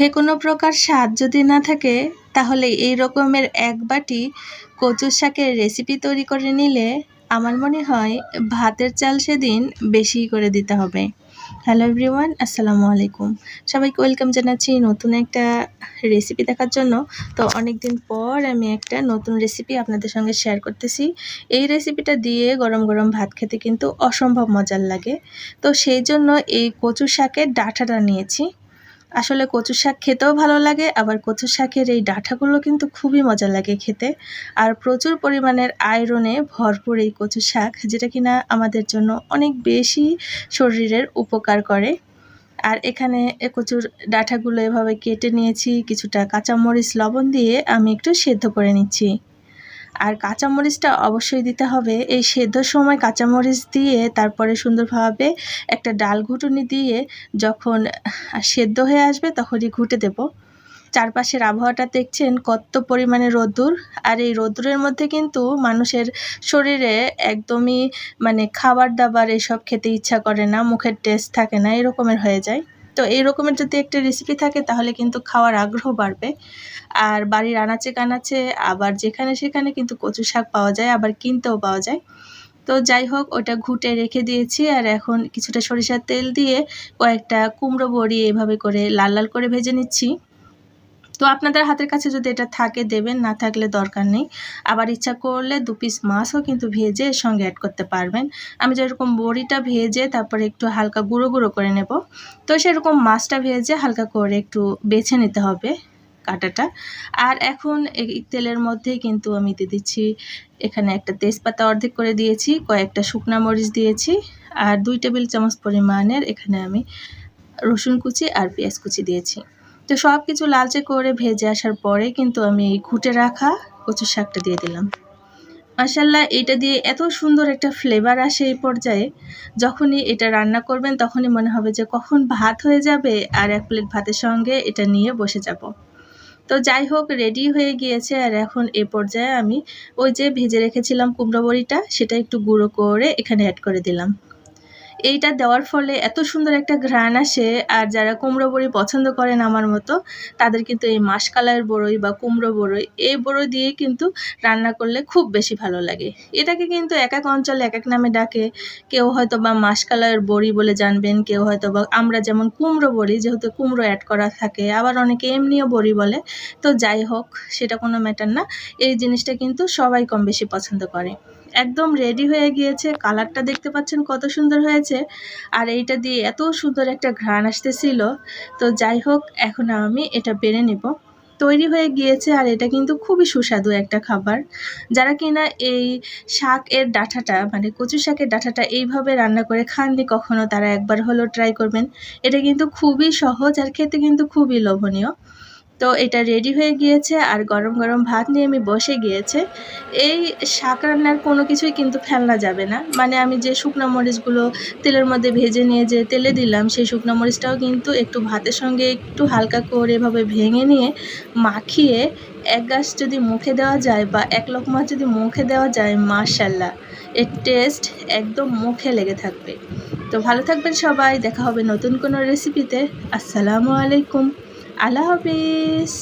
মুখে কোনো প্রকার স্বাদ যদি না থাকে, তাহলে এই রকমের এক বাটি কচু শাকের রেসিপি তৈরি করে নিলে আমার মনে হয় ভাতের চাল সেদিন বেশি করে দিতে হবে। হ্যালো এভরিওয়ান আসসালামু আলাইকুম। সবাইকে ওয়েলকাম জানাচ্ছি নতুন একটা রেসিপি দেখার জন্য। তো অনেক দিন পর আমি একটা নতুন রেসিপি আপনাদের সঙ্গে শেয়ার করতেছি। এই রেসিপিটা দিয়ে গরম গরম ভাত খেতে কিন্তু অসম্ভব মজার লাগে। তো সেই জন্য এই কচু শাকের ডাঁটাটা নিয়েছি। আসলে কচু শাক খেতেও ভালো লাগে, আবার কচু শাকের এই ডাঁটাগুলো কিন্তু খুবই মজা লাগে খেতে। আর প্রচুর পরিমাণের আয়রনে ভরপুর এই কচু শাক, যেটা কিনা আমাদের জন্য অনেক বেশি শরীরের উপকার করে। আর এখানে কচুর ডাঁটাগুলো এভাবে কেটে নিয়েছি, কিছুটা কাঁচামরিচ, লবণ দিয়ে আমি একটু সেদ্ধ করে নিচ্ছি। আর কাঁচামরিচটা অবশ্যই দিতে হবে। এই সেদ্ধর সময় কাঁচামরিচ দিয়ে তারপরে সুন্দরভাবে একটা ডাল ঘুটুনি দিয়ে যখন সেদ্ধ হয়ে আসবে তখনই ঘুটে দেব। চারপাশের আবহাওয়াটা দেখছেন কত পরিমাণে রোদ্দুর। আর এই রোদ্দুরের মধ্যে কিন্তু মানুষের শরীরে একদমই মানে খাবার দাবার এসব খেতে ইচ্ছা করে না, মুখের টেস্ট থাকে না, এরকমের হয়ে যায়। তো এই রকমের যদি একটা রেসিপি থাকে, তাহলে কিন্তু খাওয়ার আগ্রহ বাড়বে। আর বাড়ির আনাচে কানাচে, আবার যেখানে সেখানে কিন্তু কচু শাক পাওয়া যায়, আবার কিনতেও পাওয়া যায়। তো যাই হোক, ওটা ঘুটে রেখে দিয়েছি, আর এখন কিছুটা সরিষার তেল দিয়ে কয়েকটা কুমড়ো বড়ি এভাবে করে লাল লাল করে ভেজে নিচ্ছি। তো আপনাদের হাতের কাছে যদি এটা থাকে, দেবেন, না থাকলে দরকার নেই। আবার ইচ্ছা করলে দু পিস মাছও কিন্তু ভেজে এর সঙ্গে অ্যাড করতে পারবেন। আমি যেরকম বড়িটা ভেজে তারপরে একটু হালকা গুঁড়ো গুঁড়ো করে নেব। তো সেরকম মাছটা ভেজে হালকা করে একটু বেছে নিতে হবে কাটাটা। আর এখন এই তেলের মধ্যেই কিন্তু আমি দিয়ে দিচ্ছি, এখানে একটা তেজপাতা অর্ধেক করে দিয়েছি, কয়েকটা শুকনা মরিচ দিয়েছি, আর দুই টেবিল চামচ পরিমাণের এখানে আমি রসুন কুচি আর পেঁয়াজ কুচি দিয়েছি। তো সব কিছু লালচে করে ভেজে আসার পরে কিন্তু আমি এই ঘুটে রাখা কচু শাকটা দিয়ে দিলাম। মাসাল্লাহ এটা দিয়ে এত সুন্দর একটা ফ্লেভার আসে এই পর্যায়ে। যখনই এটা রান্না করবেন, তখনই মনে হবে যে কখন ভাত হয়ে যাবে আর এক প্লেট ভাতের সঙ্গে এটা নিয়ে বসে যাব। তো যাই হোক রেডি হয়ে গিয়েছে আর এখন এ পর্যায়ে আমি ওই যে ভেজে রেখেছিলাম কুমড়ো বড়িটা সেটা একটু গুঁড়ো করে এখানে অ্যাড করে দিলাম। এইটা দেওয়ার ফলে এত সুন্দর একটা ঘ্রাণ আসে, আর যারা কুমড়ো বড়ি পছন্দ করেন আমার মতো, তাদের কিন্তু এই মাসকালাইয়ের বড়ই বা কুমড়ো বড়ই, এই বড়ই দিয়ে কিন্তু রান্না করলে খুব বেশি ভালো লাগে। এটাকে কিন্তু এক এক অঞ্চলে এক এক নামে ডাকে। কেউ হয়তো বা মাসকালাইয়ের বড়ি বলে জানবেন, কেউ হয়তো বা আমরা যেমন কুমড়ো বড়ি, যেহেতু কুমড়ো অ্যাড করা থাকে, আবার অনেকে এমনিও বড়ি বলে। তো যাই হোক, সেটা কোনো ম্যাটার না। এই জিনিসটা কিন্তু সবাই কম বেশি পছন্দ করে। একদম রেডি হয়ে গিয়েছে। কালারটা দেখতে পাচ্ছেন কত সুন্দর হয়েছে। আর এইটা দিয়ে এত সুন্দর একটা ঘ্রাণ আসতেছিল। তো যাই হোক, এখন আমি এটা বেড়ে নেব। তৈরি হয়ে গিয়েছে আর এটা কিন্তু খুবই সুস্বাদু একটা খাবার। যারা কিনা এই শাক এর ডাঁটাটা মানে কচু শাকের ডাঁটাটা এইভাবে রান্না করে খাননি কখনো, তারা একবার হলেও ট্রাই করবেন। এটা কিন্তু খুবই সহজ আর খেতে কিন্তু খুবই লোভনীয়। তো এটা রেডি হয়ে গিয়েছে আর গরম গরম ভাত নিয়ে আমি বসে গিয়েছে। এই শাক রান্নার কোনো কিছুই কিন্তু ফেলনা যাবে না। মানে আমি যে শুকনো মরিচগুলো তেলের মধ্যে ভেজে নিয়ে যে তেলে দিলাম, সেই শুকনো মরিচটাও কিন্তু একটু ভাতের সঙ্গে একটু হালকা করে এভাবে ভেঙে নিয়ে মাখিয়ে এক গাছ যদি মুখে দেওয়া যায় বা এক মাছ যদি মুখে দেওয়া যায় মাশাল্লাহ এর টেস্ট একদম মুখে লেগে থাকবে। তো ভালো থাকবেন সবাই, দেখা হবে নতুন কোনো রেসিপিতে আসসালামু আলাইকুম। আল্লাহ হাফিজ